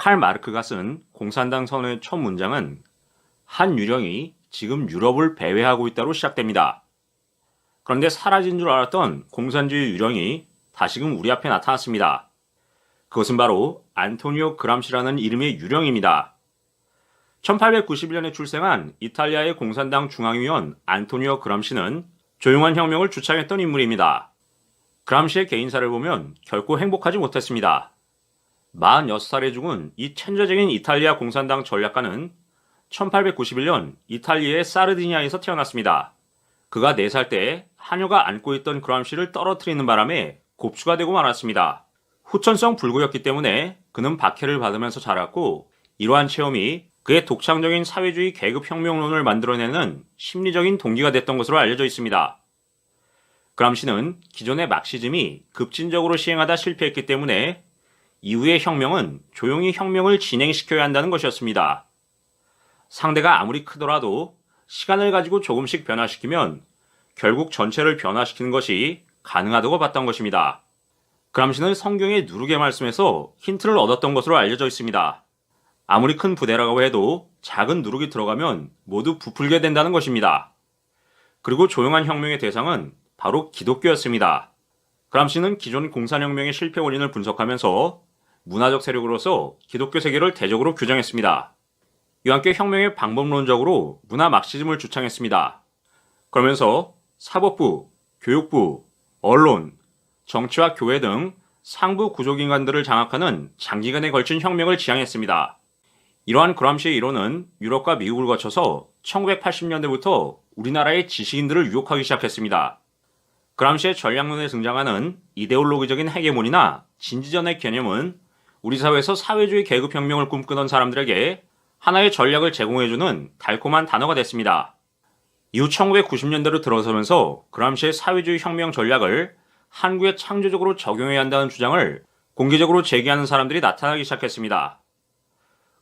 칼 마르크가 쓴 공산당 선언의 첫 문장은 한 유령이 지금 유럽을 배회하고 있다로 시작됩니다. 그런데 사라진 줄 알았던 공산주의 유령이 다시금 우리 앞에 나타났습니다. 그것은 바로 안토니오 그람시라는 이름의 유령입니다. 1891년에 출생한 이탈리아의 공산당 중앙위원 안토니오 그람시는 조용한 혁명을 주창했던 인물입니다. 그람시의 개인사를 보면 결코 행복하지 못했습니다. 46살에 죽은 이 천재적인 이탈리아 공산당 전략가는 1891년 이탈리아의 사르디니아에서 태어났습니다. 그가 4살 때 하녀가 안고 있던 그람시를 떨어뜨리는 바람에 곱추가 되고 말았습니다. 후천성 불구였기 때문에 그는 박해를 받으면서 자랐고 이러한 체험이 그의 독창적인 사회주의 계급혁명론을 만들어내는 심리적인 동기가 됐던 것으로 알려져 있습니다. 그람시는 기존의 막시즘이 급진적으로 시행하다 실패했기 때문에 이후의 혁명은 조용히 혁명을 진행시켜야 한다는 것이었습니다. 상대가 아무리 크더라도 시간을 가지고 조금씩 변화시키면 결국 전체를 변화시키는 것이 가능하다고 봤던 것입니다. 그람시는 성경의 누룩의 말씀에서 힌트를 얻었던 것으로 알려져 있습니다. 아무리 큰 부대라고 해도 작은 누룩이 들어가면 모두 부풀게 된다는 것입니다. 그리고 조용한 혁명의 대상은 바로 기독교였습니다. 그람시는 기존 공산혁명의 실패 원인을 분석하면서 문화적 세력으로서 기독교 세계를 대적으로 규정했습니다. 이와 함께 혁명의 방법론적으로 문화 막시즘을 주창했습니다. 그러면서 사법부, 교육부, 언론, 정치와 교회 등 상부 구조기관들을 장악하는 장기간에 걸친 혁명을 지향했습니다. 이러한 그람시의 이론은 유럽과 미국을 거쳐서 1980년대부터 우리나라의 지식인들을 유혹하기 시작했습니다. 그람시의 전략론에 등장하는 이데올로기적인 헤게몬이나 진지전의 개념은 우리 사회에서 사회주의 계급혁명을 꿈꾸던 사람들에게 하나의 전략을 제공해주는 달콤한 단어가 됐습니다. 이후 1990년대로 들어서면서 그람시의 사회주의 혁명 전략을 한국에 창조적으로 적용해야 한다는 주장을 공개적으로 제기하는 사람들이 나타나기 시작했습니다.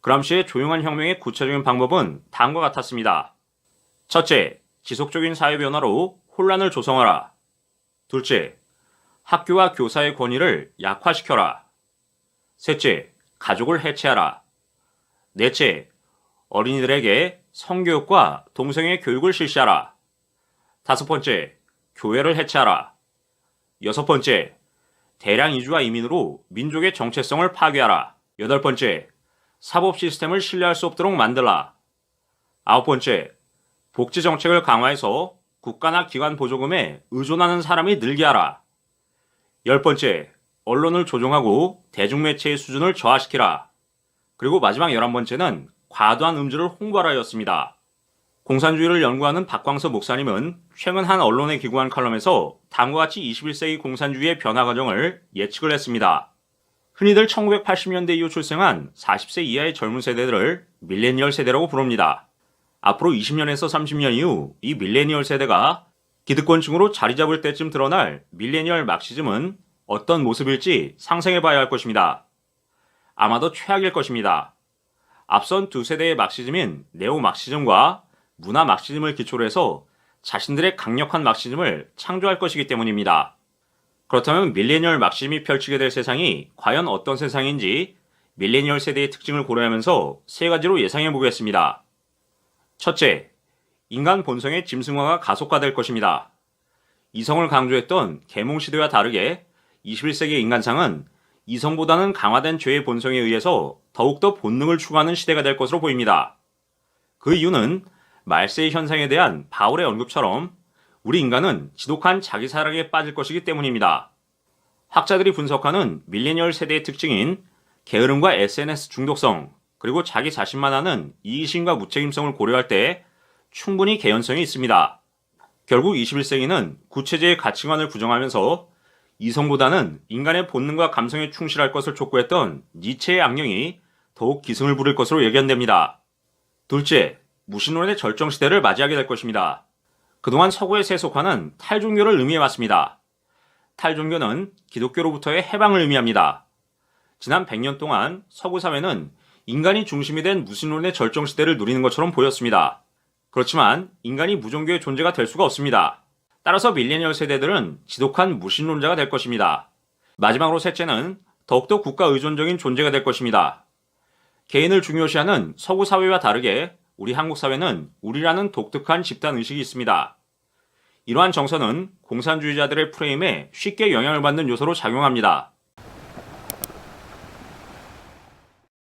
그람시의 조용한 혁명의 구체적인 방법은 다음과 같았습니다. 첫째, 지속적인 사회 변화로 혼란을 조성하라. 둘째, 학교와 교사의 권위를 약화시켜라. 셋째, 가족을 해체하라. 넷째, 어린이들에게 성교육과 동성애 교육을 실시하라. 다섯 번째, 교회를 해체하라. 여섯 번째, 대량 이주와 이민으로 민족의 정체성을 파괴하라. 여덟 번째, 사법 시스템을 신뢰할 수 없도록 만들라. 아홉 번째, 복지 정책을 강화해서 국가나 기관 보조금에 의존하는 사람이 늘게 하라. 열 번째, 언론을 조종하고 대중매체의 수준을 저하시키라. 그리고 마지막 열한 번째는 과도한 음주를 홍보하라였습니다. 공산주의를 연구하는 박광서 목사님은 최근 한 언론에 기고한 칼럼에서 다음과 같이 21세기 공산주의의 변화 과정을 예측을 했습니다. 흔히들 1980년대 이후 출생한 40세 이하의 젊은 세대들을 밀레니얼 세대라고 부릅니다. 앞으로 20년에서 30년 이후 이 밀레니얼 세대가 기득권층으로 자리 잡을 때쯤 드러날 밀레니얼 막시즘은 어떤 모습일지 상상해 봐야 할 것입니다. 아마도 최악일 것입니다. 앞선 두 세대의 막시즘인 네오 막시즘과 문화 막시즘을 기초로 해서 자신들의 강력한 막시즘을 창조할 것이기 때문입니다. 그렇다면 밀레니얼 막시즘이 펼치게 될 세상이 과연 어떤 세상인지 밀레니얼 세대의 특징을 고려하면서 세 가지로 예상해 보겠습니다. 첫째, 인간 본성의 짐승화가 가속화될 것입니다. 이성을 강조했던 계몽 시대와 다르게 21세기 인간상은 이성보다는 강화된 죄의 본성에 의해서 더욱더 본능을 추구하는 시대가 될 것으로 보입니다. 그 이유는 말세의 현상에 대한 바울의 언급처럼 우리 인간은 지독한 자기 사랑에 빠질 것이기 때문입니다. 학자들이 분석하는 밀레니얼 세대의 특징인 게으름과 SNS 중독성, 그리고 자기 자신만 하는 이의심과 무책임성을 고려할 때 충분히 개연성이 있습니다. 결국 21세기는 구체제의 가치관을 부정하면서 이성보다는 인간의 본능과 감성에 충실할 것을 촉구했던 니체의 악령이 더욱 기승을 부릴 것으로 예견됩니다. 둘째, 무신론의 절정시대를 맞이하게 될 것입니다. 그동안 서구의 세속화는 탈종교를 의미해왔습니다. 탈종교는 기독교로부터의 해방을 의미합니다. 지난 100년 동안 서구 사회는 인간이 중심이 된 무신론의 절정시대를 누리는 것처럼 보였습니다. 그렇지만 인간이 무종교의 존재가 될 수가 없습니다. 따라서 밀레니얼 세대들은 지독한 무신론자가 될 것입니다. 마지막으로 셋째는 더욱더 국가 의존적인 존재가 될 것입니다. 개인을 중요시하는 서구 사회와 다르게 우리 한국 사회는 우리라는 독특한 집단 의식이 있습니다. 이러한 정서는 공산주의자들의 프레임에 쉽게 영향을 받는 요소로 작용합니다.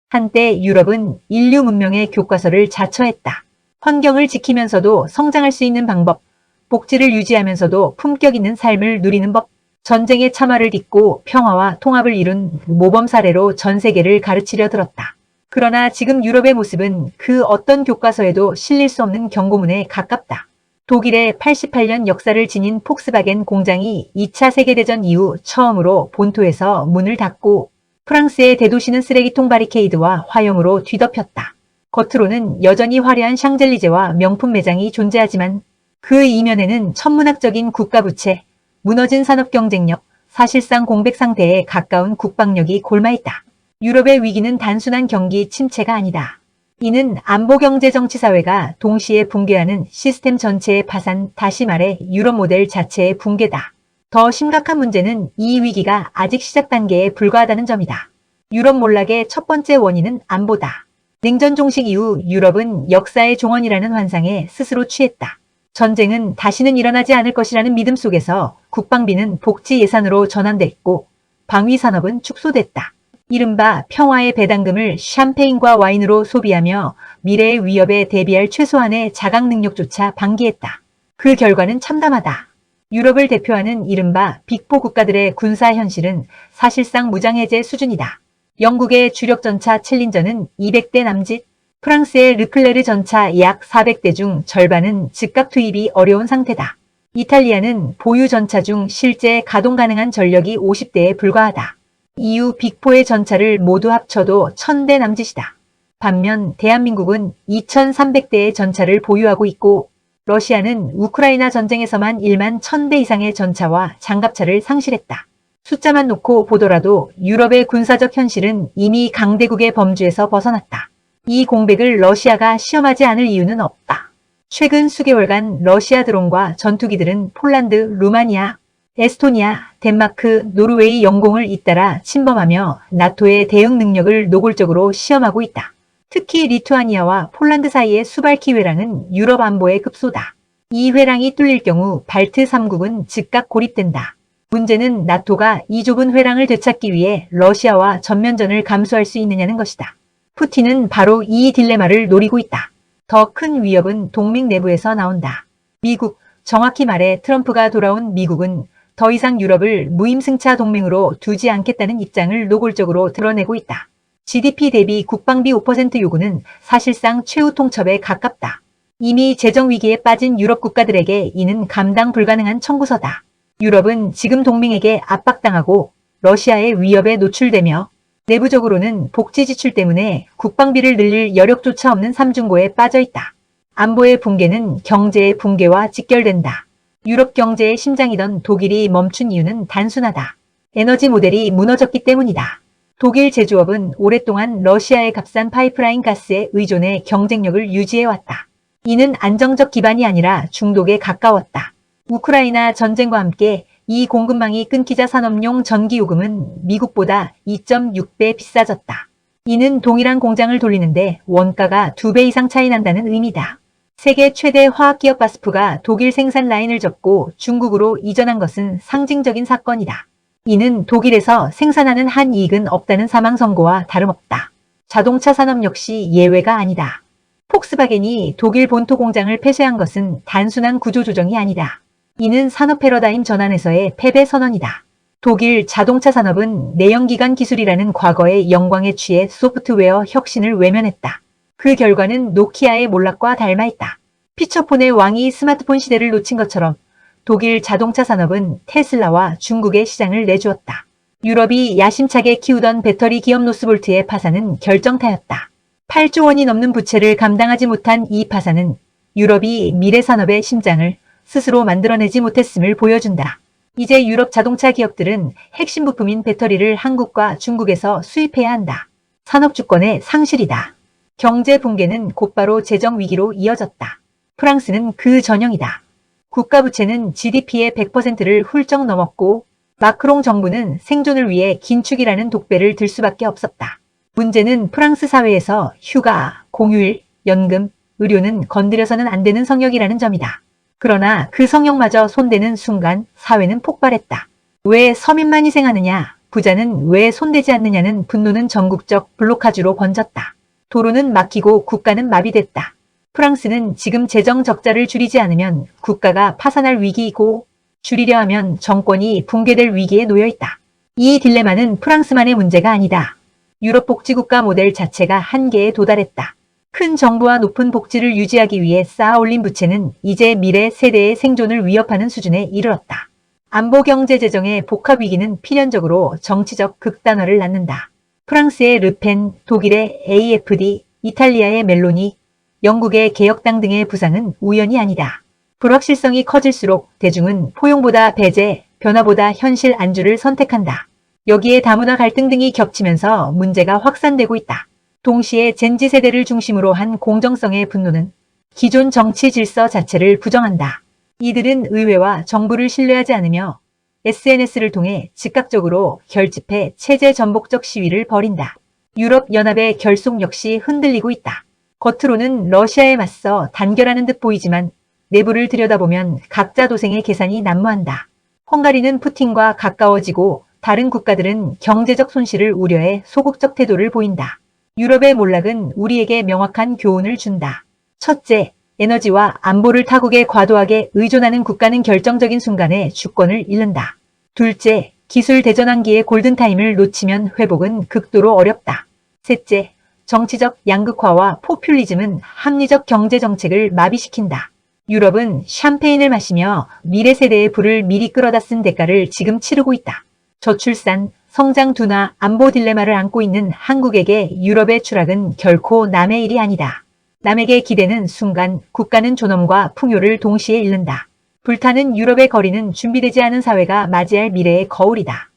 한때 유럽은 인류 문명의 교과서를 자처했다. 환경을 지키면서도 성장할 수 있는 방법, 복지를 유지하면서도 품격 있는 삶을 누리는 법, 전쟁의 참화를 딛고 평화와 통합을 이룬 모범 사례로 전 세계를 가르치려 들었다. 그러나 지금 유럽의 모습은 그 어떤 교과서에도 실릴 수 없는 경고문에 가깝다. 독일의 88년 역사를 지닌 폭스바겐 공장이 2차 세계대전 이후 처음으로 본토에서 문을 닫고 프랑스의 대도시는 쓰레기통 바리케이드와 화염으로 뒤덮였다. 겉으로는 여전히 화려한 샹젤리제와 명품 매장이 존재하지만 그 이면에는 천문학적인 국가부채, 무너진 산업 경쟁력, 사실상 공백 상태에 가까운 국방력이 골마있다. 유럽의 위기는 단순한 경기 침체가 아니다. 이는 안보 경제 정치 사회가 동시에 붕괴하는 시스템 전체의 파산, 다시 말해 유럽 모델 자체의 붕괴다. 더 심각한 문제는 이 위기가 아직 시작 단계에 불과하다는 점이다. 유럽 몰락의 첫 번째 원인은 안보다. 냉전 종식 이후 유럽은 역사의 종언이라는 환상에 스스로 취했다. 전쟁은 다시는 일어나지 않을 것이라는 믿음 속에서 국방비는 복지 예산으로 전환됐고 방위 산업은 축소됐다. 이른바 평화의 배당금을 샴페인과 와인으로 소비하며 미래의 위협에 대비할 최소한의 자각 능력조차 방기했다. 그 결과는 참담하다. 유럽을 대표하는 이른바 빅포 국가들의 군사 현실은 사실상 무장해제 수준이다. 영국의 주력 전차 챌린저는 200대 남짓, 프랑스의 르클레르 전차 약 400대 중 절반은 즉각 투입이 어려운 상태다. 이탈리아는 보유 전차 중 실제 가동 가능한 전력이 50대에 불과하다. EU 빅포의 전차를 모두 합쳐도 1000대 남짓이다. 반면 대한민국은 2300대의 전차를 보유하고 있고 러시아는 우크라이나 전쟁에서만 1만 1000대 이상의 전차와 장갑차를 상실했다. 숫자만 놓고 보더라도 유럽의 군사적 현실은 이미 강대국의 범주에서 벗어났다. 이 공백을 러시아가 시험하지 않을 이유는 없다. 최근 수개월간 러시아 드론과 전투기들은 폴란드, 루마니아, 에스토니아, 덴마크, 노르웨이 영공을 잇따라 침범하며 나토의 대응 능력을 노골적으로 시험하고 있다. 특히 리투아니아와 폴란드 사이의 수발키 회랑은 유럽 안보의 급소다. 이 회랑이 뚫릴 경우 발트 3국은 즉각 고립된다. 문제는 나토가 이 좁은 회랑을 되찾기 위해 러시아와 전면전을 감수할 수 있느냐는 것이다. 푸틴은 바로 이 딜레마를 노리고 있다. 더 큰 위협은 동맹 내부에서 나온다. 미국, 정확히 말해 트럼프가 돌아온 미국은 더 이상 유럽을 무임승차 동맹으로 두지 않겠다는 입장을 노골적으로 드러내고 있다. GDP 대비 국방비 5% 요구는 사실상 최후 통첩에 가깝다. 이미 재정 위기에 빠진 유럽 국가들에게 이는 감당 불가능한 청구서다. 유럽은 지금 동맹에게 압박당하고 러시아의 위협에 노출되며 내부적으로는 복지 지출 때문에 국방비를 늘릴 여력조차 없는 삼중고에 빠져 있다. 안보의 붕괴는 경제의 붕괴와 직결된다. 유럽 경제의 심장이던 독일이 멈춘 이유는 단순하다. 에너지 모델이 무너졌기 때문이다. 독일 제조업은 오랫동안 러시아의 값싼 파이프라인 가스에 의존해 경쟁력을 유지해왔다. 이는 안정적 기반이 아니라 중독에 가까웠다. 우크라이나 전쟁과 함께 이 공급망이 끊기자 산업용 전기요금은 미국보다 2.6배 비싸졌다. 이는 동일한 공장을 돌리는데 원가가 2배 이상 차이 난다는 의미다. 세계 최대 화학기업 바스프가 독일 생산 라인을 접고 중국으로 이전한 것은 상징적인 사건이다. 이는 독일에서 생산하는 한 이익은 없다는 사망 선고와 다름없다. 자동차 산업 역시 예외가 아니다. 폭스바겐이 독일 본토 공장을 폐쇄한 것은 단순한 구조조정이 아니다. 이는 산업 패러다임 전환에서의 패배 선언이다. 독일 자동차 산업은 내연기관 기술이라는 과거의 영광에 취해 소프트웨어 혁신을 외면했다. 그 결과는 노키아의 몰락과 닮아있다. 피처폰의 왕이 스마트폰 시대를 놓친 것처럼 독일 자동차 산업은 테슬라와 중국의 시장을 내주었다. 유럽이 야심차게 키우던 배터리 기업 노스볼트의 파산은 결정타였다. 8조 원이 넘는 부채를 감당하지 못한 이 파산은 유럽이 미래 산업의 심장을 스스로 만들어내지 못했음을 보여준다. 이제 유럽 자동차 기업들은 핵심 부품인 배터리를 한국과 중국에서 수입해야 한다. 산업 주권의 상실이다. 경제 붕괴는 곧바로 재정 위기로 이어졌다. 프랑스는 그 전형이다. 국가 부채는 GDP의 100%를 훌쩍 넘었고 마크롱 정부는 생존을 위해 긴축이라는 독배를 들 수밖에 없었다. 문제는 프랑스 사회에서 휴가, 공휴일, 연금, 의료는 건드려서는 안 되는 성역이라는 점이다. 그러나 그 성역마저 손대는 순간 사회는 폭발했다. 왜 서민만 희생하느냐, 부자는 왜 손대지 않느냐는 분노는 전국적 블로카주로 번졌다. 도로는 막히고 국가는 마비됐다. 프랑스는 지금 재정 적자를 줄이지 않으면 국가가 파산할 위기이고 줄이려 하면 정권이 붕괴될 위기에 놓여 있다. 이 딜레마는 프랑스만의 문제가 아니다. 유럽 복지국가 모델 자체가 한계에 도달했다. 큰 정부와 높은 복지를 유지하기 위해 쌓아 올린 부채는 이제 미래 세대의 생존을 위협하는 수준에 이르렀다. 안보 경제 재정의 복합 위기는 필연적으로 정치적 극단화를 낳는다. 프랑스의 르펜, 독일의 AFD, 이탈리아의 멜로니, 영국의 개혁당 등의 부상은 우연이 아니다. 불확실성이 커질수록 대중은 포용보다 배제, 변화보다 현실 안주를 선택한다. 여기에 다문화 갈등 등이 겹치면서 문제가 확산되고 있다. 동시에 젠지 세대를 중심으로 한 공정성의 분노는 기존 정치 질서 자체를 부정한다. 이들은 의회와 정부를 신뢰하지 않으며 SNS를 통해 즉각적으로 결집해 체제 전복적 시위를 벌인다. 유럽 연합의 결속 역시 흔들리고 있다. 겉으로는 러시아에 맞서 단결하는 듯 보이지만 내부를 들여다보면 각자 도생의 계산이 난무한다. 헝가리는 푸틴과 가까워지고 다른 국가들은 경제적 손실을 우려해 소극적 태도를 보인다. 유럽의 몰락은 우리에게 명확한 교훈을 준다. 첫째, 에너지와 안보를 타국에 과도하게 의존하는 국가는 결정적인 순간에 주권을 잃는다. 둘째, 기술 대전환기의 골든타임을 놓치면 회복은 극도로 어렵다. 셋째, 정치적 양극화와 포퓰리즘은 합리적 경제 정책을 마비시킨다. 유럽은 샴페인을 마시며 미래 세대의 불을 미리 끌어다 쓴 대가를 지금 치르고 있다. 저출산, 성장 둔화, 안보 딜레마를 안고 있는 한국에게 유럽의 추락은 결코 남의 일이 아니다. 남에게 기대는 순간 국가는 존엄과 풍요를 동시에 잃는다. 불타는 유럽의 거리는 준비되지 않은 사회가 맞이할 미래의 거울이다.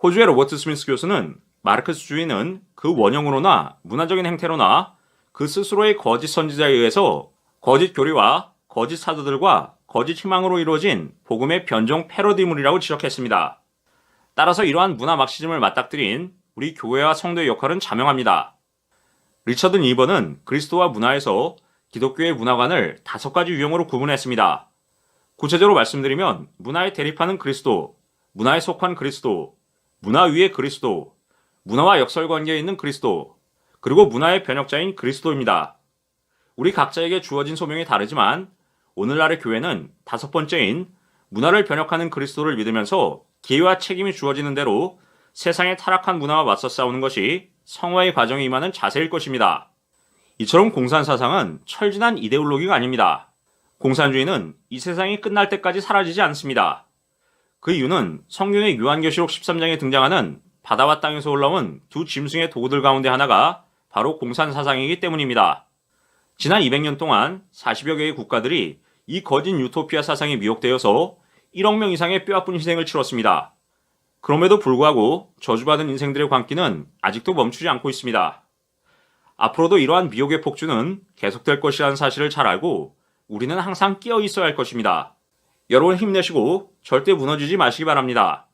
호주의 로버트 스미스 교수는 마르크스주의는 그 원형으로나 문화적인 행태로나 그 스스로의 거짓 선지자에 의해서 거짓 교리와 거짓 사도들과 거짓 희망으로 이루어진 복음의 변종 패러디물이라고 지적했습니다. 따라서 이러한 문화 막시즘을 맞닥뜨린 우리 교회와 성도의 역할은 자명합니다. 리처드 니버는 그리스도와 문화에서 기독교의 문화관을 다섯 가지 유형으로 구분했습니다. 구체적으로 말씀드리면 문화에 대립하는 그리스도, 문화에 속한 그리스도, 문화 위의 그리스도, 문화와 역설 관계에 있는 그리스도, 그리고 문화의 변혁자인 그리스도입니다. 우리 각자에게 주어진 소명이 다르지만 오늘날의 교회는 다섯 번째인 문화를 변혁하는 그리스도를 믿으면서 기회와 책임이 주어지는 대로 세상의 타락한 문화와 맞서 싸우는 것이 성화의 과정에 임하는 자세일 것입니다. 이처럼 공산 사상은 철진한 이데올로기가 아닙니다. 공산주의는 이 세상이 끝날 때까지 사라지지 않습니다. 그 이유는 성경의 요한계시록 13장에 등장하는 바다와 땅에서 올라온 두 짐승의 도구들 가운데 하나가 바로 공산 사상이기 때문입니다. 지난 200년 동안 40여 개의 국가들이 이 거짓 유토피아 사상에 미혹되어서 1억 명 이상의 뼈아픈 희생을 치렀습니다. 그럼에도 불구하고 저주받은 인생들의 광기는 아직도 멈추지 않고 있습니다. 앞으로도 이러한 미혹의 폭주는 계속될 것이라는 사실을 잘 알고 우리는 항상 끼어 있어야 할 것입니다. 여러분 힘내시고 절대 무너지지 마시기 바랍니다.